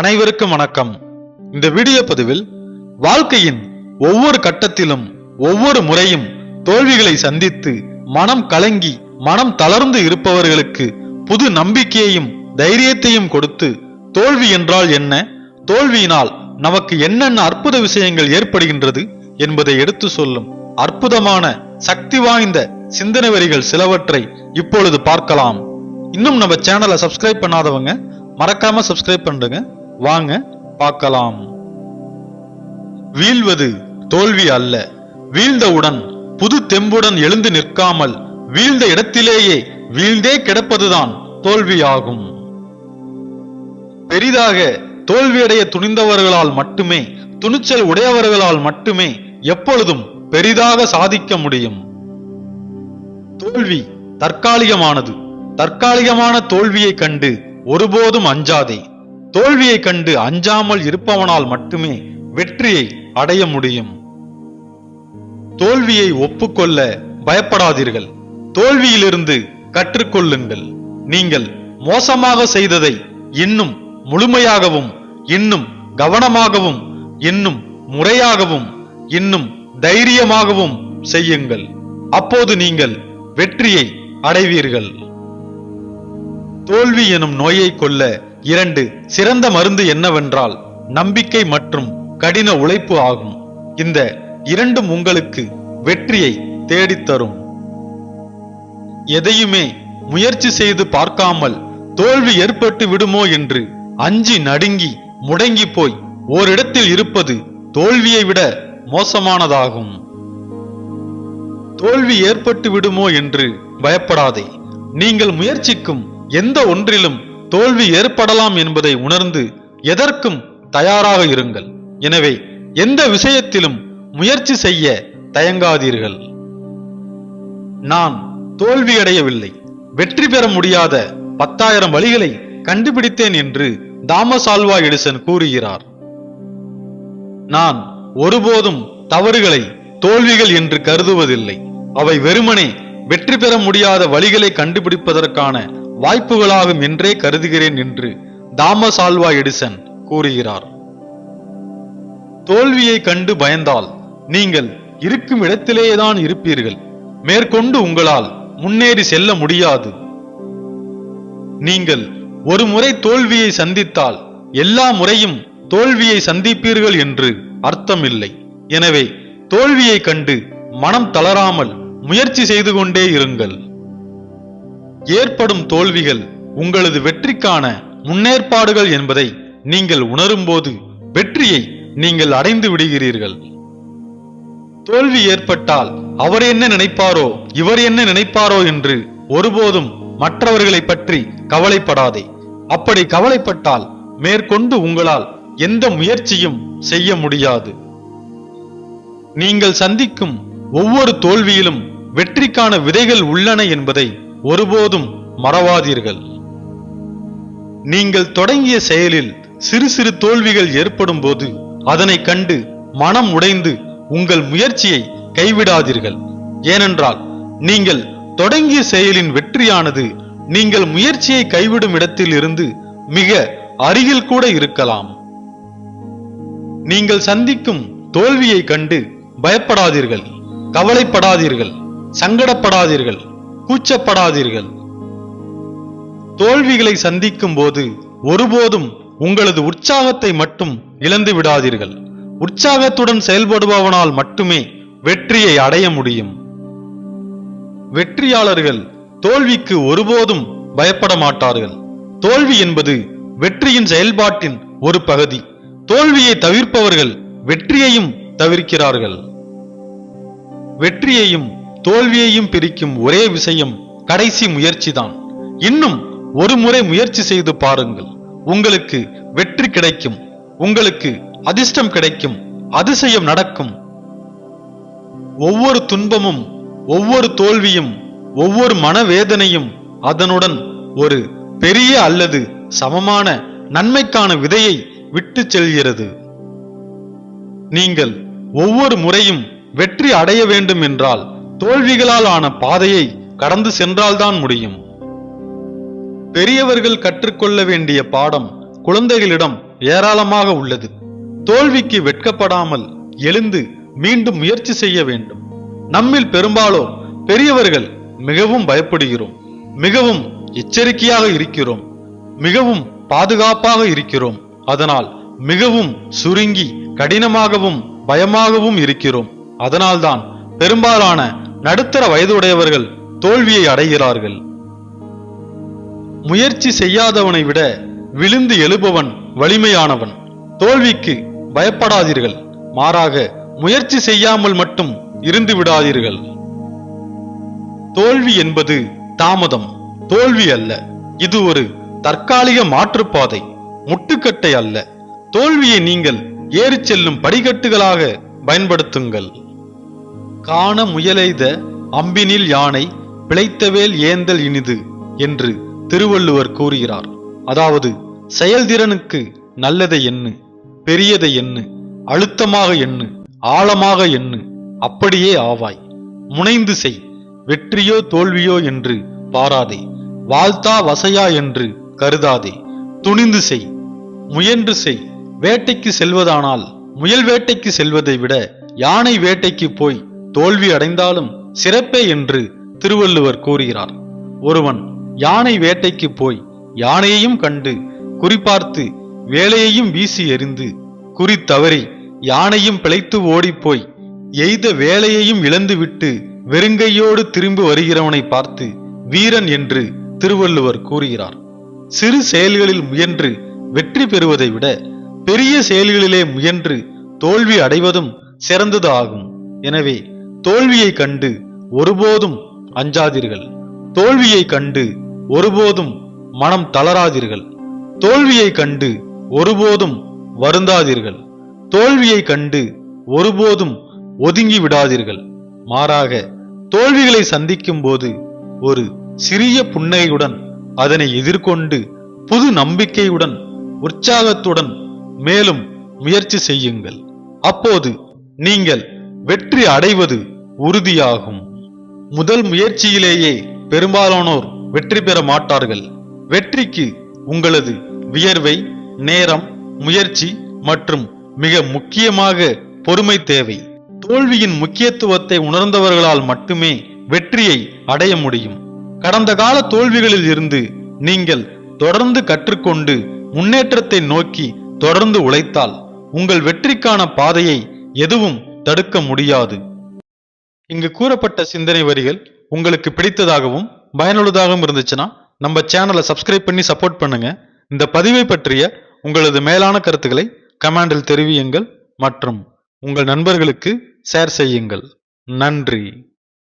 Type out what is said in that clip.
அனைவருக்கும் வணக்கம். இந்த வீடியோ பதிவில் வாழ்க்கையின் ஒவ்வொரு கட்டத்திலும் ஒவ்வொரு முறையும் தோல்விகளை சந்தித்து மனம் கலங்கி மனம் தளர்ந்து இருப்பவர்களுக்கு புது நம்பிக்கையையும் தைரியத்தையும் கொடுத்து தோல்வி என்றால் என்ன? தோல்வியினால் நமக்கு என்னென்ன அற்புத விஷயங்கள் ஏற்படுகின்றது என்பதை எடுத்து சொல்லும் அற்புதமான சக்தி வாய்ந்த சிந்தனை வரிகள் சிலவற்றை இப்பொழுது பார்க்கலாம். இன்னும் நம்ம சேனலை சப்ஸ்கிரைப் பண்ணாதவங்க மறக்காம சப்ஸ்கிரைப் பண்ணுங்க. வாங்க பார்க்கலாம். வீழ்வது தோல்வி அல்ல. வீழ்ந்தவுடன் புது தெம்புடன் எழுந்து நிற்காமல் வீழ்ந்த இடத்திலேயே வீழ்ந்தே கிடப்பதுதான் தோல்வியாகும். பெரிதாக தோல்வியடைய துணிந்தவர்களால் மட்டுமே துணிச்சல் உடையவர்களால் மட்டுமே எப்பொழுதும் பெரிதாக சாதிக்க முடியும். தோல்வி தற்காலிகமானது. தற்காலிகமான தோல்வியை கண்டு ஒருபோதும் அஞ்சாதே. தோல்வியை கண்டு அஞ்சாமல் இருப்பவனால் மட்டுமே வெற்றியை அடைய முடியும். தோல்வியை ஒப்புக்கொள்ள பயப்படாதீர்கள். தோல்வியிலிருந்து கற்றுக்கொள்ளுங்கள். நீங்கள் மோசமாக செய்ததை இன்னும் முழுமையாகவும் இன்னும் கவனமாகவும் இன்னும் முறையாகவும் இன்னும் தைரியமாகவும் செய்யுங்கள். அப்போது நீங்கள் வெற்றியை அடைவீர்கள். தோல்வி எனும் நோயை கொல்ல இரண்டு சிறந்த மருந்து என்னவென்றால் நம்பிக்கை மற்றும் கடின உழைப்பு ஆகும். இந்த இரண்டும் உங்களுக்கு வெற்றியை தேடித்தரும். எதையுமே முயற்சி செய்து பார்க்காமல் தோல்வி ஏற்பட்டு விடுமோ என்று அஞ்சி நடுங்கி முடங்கி போய் ஓரிடத்தில் இருப்பது தோல்வியை விட மோசமானதாகும். தோல்வி ஏற்பட்டு விடுமோ என்று பயப்படாதே. நீங்கள் முயற்சிக்கும் எந்த ஒன்றிலும் தோல்வி ஏற்படலாம் என்பதை உணர்ந்து எதற்கும் தயாராக இருங்கள். எனவே எந்த விஷயத்திலும் முயற்சி செய்ய தயங்காதீர்கள். நான் தோல்வியடையவில்லை. வெற்றி பெற முடியாத பத்தாயிரம் வழிகளை கண்டுபிடித்தேன் என்று தாமஸ் ஆல்வா எடிசன் கூறுகிறார். நான் ஒருபோதும் தவறுகளை தோல்விகள் என்று கருதுவதில்லை. அவை வெறுமனே வெற்றி பெற முடியாத வழிகளை கண்டுபிடிப்பதற்கான வாய்ப்புகளாகும் என்றே கருதுகிறேன் என்று தாமஸ் ஆல்வா எடிசன் கூறுகிறார். தோல்வியை கண்டு பயந்தால் நீங்கள் இருக்கும் இடத்திலேதான் இருப்பீர்கள். மேற்கொண்டு உங்களால் முன்னேறி செல்ல முடியாது. நீங்கள் ஒரு முறை தோல்வியை சந்தித்தால் எல்லா முறையும் தோல்வியை சந்திப்பீர்கள் என்று அர்த்தமில்லை. எனவே தோல்வியை கண்டு மனம் தளராமல் முயற்சி செய்து கொண்டே இருங்கள். ஏற்படும் தோல்விகள் உங்களது வெற்றிக்கான முன்னேற்பாடுகள் என்பதை நீங்கள் உணரும்போது வெற்றியை நீங்கள் அடைந்து விடுகிறீர்கள். தோல்வி ஏற்பட்டால் அவர் என்ன நினைப்பாரோ இவர் என்ன நினைப்பாரோ என்று ஒருபோதும் மற்றவர்களை பற்றி கவலைப்படாதே. அப்படி கவலைப்பட்டால் மேற்கொண்டு உங்களால் எந்த முயற்சியும் செய்ய முடியாது. நீங்கள் சந்திக்கும் ஒவ்வொரு தோல்வியிலும் வெற்றிக்கான விதைகள் உள்ளன என்பதை ஒருபோதும் மறவாதீர்கள். நீங்கள் தொடங்கிய செயலில் சிறு சிறு தோல்விகள் ஏற்படும் போது அதனை கண்டு மனம் உடைந்து உங்கள் முயற்சியை கைவிடாதீர்கள். ஏனென்றால் நீங்கள் தொடங்கிய செயலின் வெற்றியானது நீங்கள் முயற்சியை கைவிடும் இடத்தில் இருந்து மிக அருகில் கூட இருக்கலாம். நீங்கள் சந்திக்கும் தோல்வியை கண்டு பயப்படாதீர்கள் கவலைப்படாதீர்கள் சங்கடப்படாதீர்கள். கூச்சப்படாதீர்கள். தோல்விகளை சந்திக்கும் போது ஒருபோதும் உங்களது உற்சாகத்தை மட்டும் இழந்து விடாதீர்கள். உற்சாகத்துடன் செயல்படுபவனால் மட்டுமே வெற்றியை அடைய முடியும். வெற்றியாளர்கள் தோல்விக்கு ஒருபோதும் பயப்பட மாட்டார்கள். தோல்வி என்பது வெற்றியின் செயல்பாட்டின் ஒரு பகுதி. தோல்வியை தவிர்ப்பவர்கள் வெற்றியையும் தவிர்க்கிறார்கள். வெற்றியையும் தோல்வியையும் பிரிக்கும் ஒரே விஷயம் கடைசி முயற்சிதான். இன்னும் ஒரு முறை முயற்சி செய்து பாருங்கள். உங்களுக்கு வெற்றி கிடைக்கும். உங்களுக்கு அதிர்ஷ்டம் கிடைக்கும். அதிசயம் நடக்கும். ஒவ்வொரு துன்பமும் ஒவ்வொரு தோல்வியும் ஒவ்வொரு மனவேதனையும் அதனுடன் ஒரு பெரிய அல்லது சமமான நன்மைக்கான விதையை விட்டு செல்கிறது. நீங்கள் ஒவ்வொரு முறையும் வெற்றி அடைய வேண்டும் என்றால் தோல்விகளால் ஆன பாதையை கடந்து சென்றால்தான் முடியும். பெரியவர்கள் கற்றுக்கொள்ள வேண்டிய பாடம் குழந்தைகளிடம் ஏராளமாக உள்ளது. தோல்விக்கு வெட்கப்படாமல் எழுந்து மீண்டும் முயற்சி செய்ய வேண்டும். நம்மில் பெரும்பாலோர் பெரியவர்கள் மிகவும் பயப்படுகிறோம். மிகவும் எச்சரிக்கையாக இருக்கிறோம். மிகவும் பாதுகாப்பாக இருக்கிறோம். அதனால் மிகவும் சுருங்கி கடினமாகவும் பயமாகவும் இருக்கிறோம். அதனால்தான் பெரும்பாலான நடுத்தர வயதுடையவர்கள் தோல்வியை அடைகிறார்கள். முயற்சி செய்யாதவனை விட விழுந்து எழுபவன் வலிமையானவன். தோல்விக்கு பயப்படாதீர்கள். மாறாக முயற்சி செய்யாமல் மட்டும் இருந்து விடாதீர்கள். தோல்வி என்பது தாமதம். தோல்வி அல்ல. இது ஒரு தற்காலிக மாற்றுப்பாதை. முட்டுக்கட்டை அல்ல. தோல்வியை நீங்கள் ஏறிச் செல்லும் படிக்கட்டுகளாக பயன்படுத்துங்கள். காண முயலெய்த அம்பினில் யானை பிழைத்தவேல் ஏந்தல் இனிது என்று திருவள்ளுவர் கூறுகிறார். அதாவது செயல்திறனுக்கு நல்லதை எண்ணு பெரியதை எண்ணு அழுத்தமாக எண்ணு ஆழமாக எண்ணு அப்படியே ஆவாய். முனைந்து செய் வெற்றியோ தோல்வியோ என்று பாராதே வாழ்த்தா வசையா என்று கருதாதே. துணிந்து செய் முயன்று செய் வேட்டைக்கு செல்வதானால் முயல் வேட்டைக்கு செல்வதை விட யானை வேட்டைக்கு போய் தோல்வி அடைந்தாலும் சிறப்பே என்று திருவள்ளுவர் கூறுகிறார். ஒருவன் யானை வேட்டைக்கு போய் யானையையும் கண்டு குறிபார்த்து வேலையையும் வீசி எறிந்து குறி தவறி யானையும் பிழைத்து ஓடிப்போய் எய்த வேலையையும் இழந்துவிட்டு வெறுங்கையோடு திரும்பி வருகிறவனை பார்த்து வீரன் என்று திருவள்ளுவர் கூறுகிறார். சிறு செயல்களில் முயன்று வெற்றி பெறுவதை விட பெரிய செயல்களிலே முயன்று தோல்வி அடைவதும் சிறந்தது ஆகும் எனவே தோல்வியை கண்டு ஒருபோதும் அஞ்சாதீர்கள். தோல்வியை கண்டு ஒருபோதும் மனம் தளராதீர்கள். தோல்வியை கண்டு ஒருபோதும் வருந்தாதீர்கள். தோல்வியை கண்டு ஒருபோதும் ஒதுங்கி விடாதீர்கள். மாறாக தோல்விகளை சந்திக்கும் போது ஒரு சிறிய புன்னகையுடன் அதனை எதிர்கொண்டு புது நம்பிக்கையுடன் உற்சாகத்துடன் மேலும் முயற்சி செய்யுங்கள். அப்போது நீங்கள் வெற்றி அடைவது உறுதியாகும். முதல் முயற்சியிலேயே பெரும்பாலானோர் வெற்றி பெற மாட்டார்கள். வெற்றிக்கு உங்களது வியர்வை நேரம் முயற்சி மற்றும் மிக முக்கியமாக பொறுமை தேவை. தோல்வியின் முக்கியத்துவத்தை உணர்ந்தவர்களால் மட்டுமே வெற்றியை அடைய முடியும். கடந்த கால தோல்விகளில் இருந்து நீங்கள் தொடர்ந்து கற்றுக்கொண்டு முன்னேற்றத்தை நோக்கி தொடர்ந்து உழைத்தால் உங்கள் வெற்றிக்கான பாதையை எதுவும் தடுக்க முடியாது. இங்கு கூறப்பட்ட சிந்தனை வரிகள் உங்களுக்கு பிடித்ததாகவும் பயனுள்ளதாகவும் இருந்துச்சுன்னா நம்ம சேனலை சப்ஸ்கிரைப் பண்ணி சப்போர்ட் பண்ணுங்க. இந்த பதிவை பற்றிய உங்களது மேலான கருத்துக்களை கமெண்டில் தெரிவியுங்கள் மற்றும் உங்கள் நண்பர்களுக்கு ஷேர் செய்யுங்கள். நன்றி.